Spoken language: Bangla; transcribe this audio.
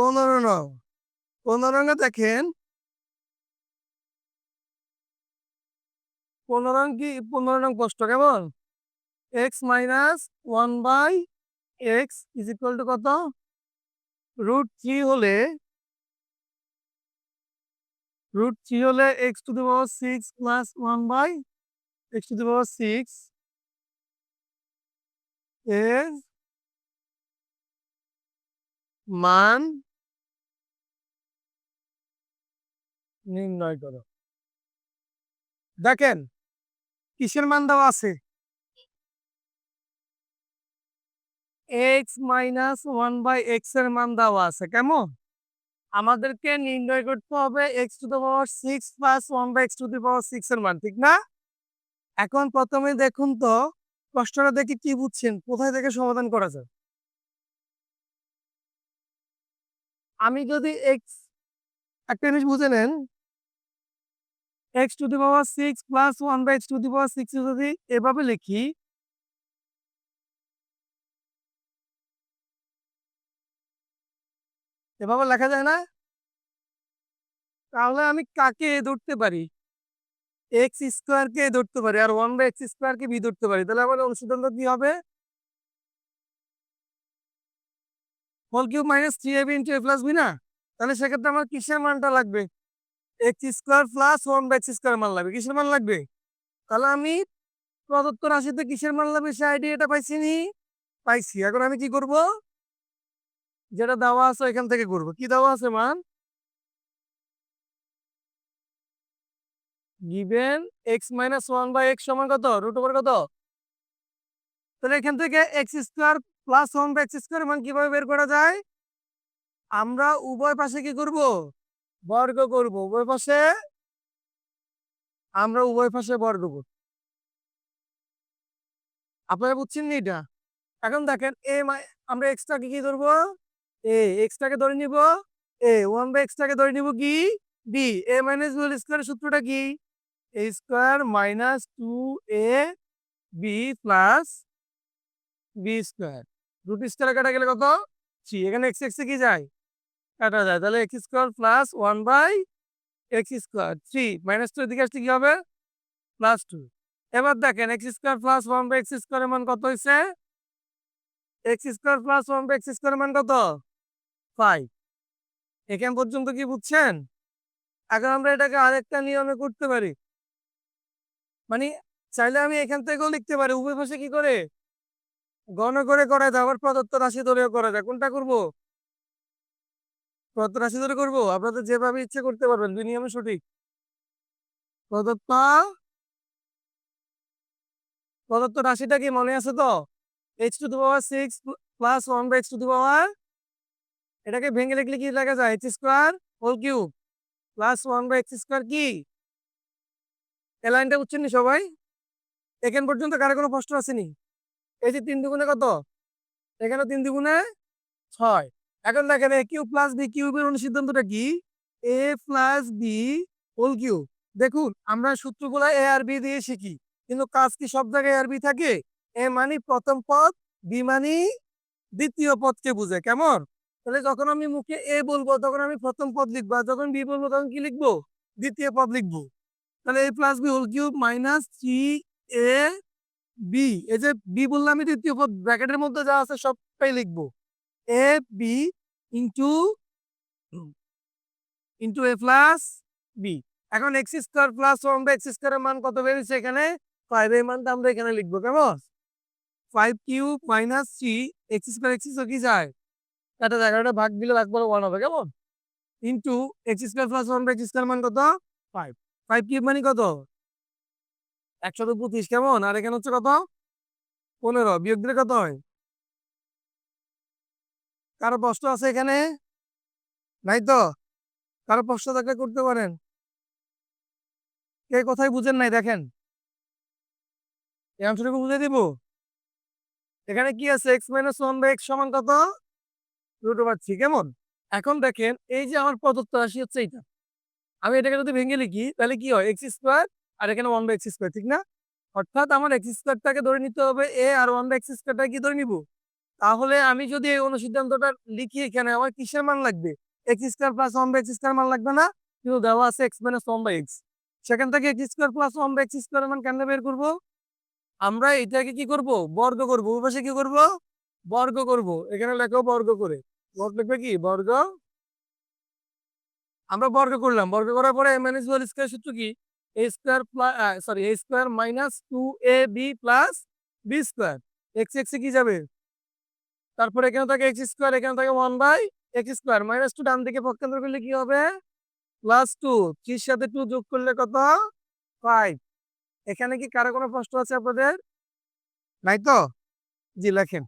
পনেরো নং পনেরো রঙে দেখেন। পনেরো রং কি? পনেরো রং কষ্ট, কেমন? X minus one by x is equal to কত? রুট থ্রি হলে, রুট থ্রি হলে x to the power six plus one by x to the power six এর মান নির্ণয় করো। দেখেন, কিসের মান দেওয়া আছে? এক্স মাইনাস ওয়ান বাই এক্সের মান দেওয়া আছে, কেমন? আমাদেরকে নির্ণয় করতে হবে x to the power six plus one by x to the power six এর মান, ঠিক না? এখন প্রথমে দেখুন তো, প্রশ্নটা দেখে কি বুঝছেন? কোথায় থেকে সমাধান করা যায়? আমি যদি এক্স, একটা জিনিস বুঝে নেন x to the power six plus one by x to the power six যদি এভাবে লিখি এভাবে লেখা যায় না? তাহলে আমি কাকে ধরতে পারি? এক্স স্কোয়ার কে ধরতে পারি আর ওয়ান বাই এক্স স্কোয়ার কে বি ধরতে পারি। তাহলে আমার অনুসিদ্ধান্ত কি হবে? Whole cube minus three A B into A plus B না? তাহলে সেক্ষেত্রে আমার কিসের মানটা লাগবে? X square plus one by x square মান লাগবে। কিসের মান লাগবে? তাহলে আমি প্রদত্ত রাশিতে কিসের মান লাগবে সে আইডিয়াটা পাইছি নি? পাইছি। এখন আমি কি করব? যেটা দেওয়া আছে এখান থেকে করব। কি দেওয়া আছে মান? Given x minus one by x সমান কত? রুট ওভার কত? তাহলে এখান থেকে x square plus one by x square মান কীভাবে বের করা যায়? আমরা উভয় পাশে কি করব? বর্গ করব, উভয় পাশে আমরা উভয় পাশে বর্গ করব আপনারা বুঝছেন নি এটা? এখন দেখেন এ আমরা এক্সটাকে কি ধরবো? এ এক্সটাকে ধরে নিব। এ ওয়ান বাই এক্সটাকে ধরে নিব কি? B A minus B square সূত্রটা কি? A square minus two A B plus B square root square কাটা গেলে কত? থ্রি এখানে এক্স এক্সে কি যায়? কাটা যায়। তাহলে x square plus one by x square three minus two এদিকে আসলে কি হবে? প্লাস টু এবার দেখেন x square plus one by x স্কোয়ারের মান কত হয়েছে x square plus one by x স্কোয়ারের মান কত? ফাইভ এখান পর্যন্ত কি বুঝছেন? এখন আমরা এটাকে আরেকটা নিয়মে করতে পারি। মানে চাইলে আমি এখান থেকেও লিখতে পারি। উভয় পাশে কি করে? গণ করে করা যায়। আবার প্রদত্ত রাশি ধরেও করা যায়। কোনটা করব? প্রদত্ত রাশি ধরে করব? আপনাদের যেভাবে ইচ্ছে করতে পারবেন, দুই নিয়মে সঠিক। প্রদত্ত প্রদত্ত রাশিটা কি মনে আছে তো? H to the power six plus one by to the power এটাকে ভেঙে লিখলে কি লেখা যায়? H square whole cube plus one by x square কি? এ লাইনটা সবাই? এখান পর্যন্ত কারও কোনো প্রশ্ন আসেনি। এই যে তিন দুগুণে কত? এখানে তিন দুগুণে ছয়। এখন দেখেন, এ কিউ প্লাস বি কিউবের অনুসিদ্ধান্তটা কি? A plus B whole cube দেখুন, আমরা সূত্রগুলা এ আর বি দিয়ে শিখি, কিন্তু কাজ কি সব জায়গায় আর বি থাকে? এ মানি প্রথম পদ, বি মানি দ্বিতীয় পদকে বুঝে, কেমন? তাহলে যখন আমি মুখে এ বলব, তখন আমি প্রথম পদ লিখব, আর যখন বি বলব, তখন কি লিখব? দ্বিতীয় পদ লিখব। তাহলে A plus B whole cube minus three A B, এই যে বি বললাম আমি দ্বিতীয় পদ, ব্র্যাকেটের মধ্যে যা আছে সবটাই লিখব। A B into into A plus B এখন x square plus one by x স্কোয়ারের মান কত বেরিয়েছে এখানে? ফাইভ এর মানটা আমরা এখানে লিখব, কেমন? Five cube minus three x square x কি যায়? কাটা যায় এগারোটা ভাগ দিলে ভাগ বলে ওয়ান হবে, কেমন? Into x square plus one by x square মান কত? ফাইভ ফাইভ কিউব মানে কত? একশো পঁচিশ, কেমন? আর এখানে হচ্ছে কত? পনেরো। বিয়োগ দিলে কত হয়? কারও প্রশ্ন আছে এখানে? নাই তো? কারও প্রশ্ন থাকলে করতে পারেন। কে কোথায় বুঝেন নাই, দেখেন। অংশটুকু বুঝে দিব? এখানে কি আছে? X minus one by x সমান কত? রুট ওভার থ্রি কেমন? এখন দেখেন, এই যে আমার প্রদত্ত রাশি হচ্ছে এইটা। আমি এটাকে যদি ভেঙে লিখি, তাহলে কি হয়? এক্স স্কোয়ার আর এখানে ওয়ান বাই এক্স স্কোয়ার ঠিক না? অর্থাৎ আমার এক্স স্কোয়ারটাকে ধরে নিতে হবে এ আর ওয়ান বাই এক্স স্কোয়ারটা কি ধরে নিব? তাহলে আমি যদি এই অনুসিদ্ধান্তটা লিখি এখানে, আমার কিসের মান লাগবে? X square plus one by x square মান লাগবে না? কিন্তু দেওয়া আছে x minus one by x সেখান থেকে x square plus one by x square মান কেন বের করব? আমরা এটাকে কি করব? বর্গ করব। পাশে কি করব? বর্গ করব। এখানে লেখো বর্গ করে। বর্গ লিখবে কি? বর্গ। আমরা বর্গ করলাম। বর্গ করার পরে এম এনএস হোল স্কোয়ার সূত্র কি? A square plus sorry A square minus two A B plus B square x এক্সে কি যাবে? তারপরে এখানে থাকে এক্স স্কোয়ার এখানে থাকে one by x square minus two ডান দিকে পক্ষান্তর করলে কি হবে? প্লাস টু থ্রির সাথে টু যোগ করলে কত? ফাইভ এখানে কি কারও কোনো প্রশ্ন আছে আপনাদের? নাই তো? জি, লেখেন।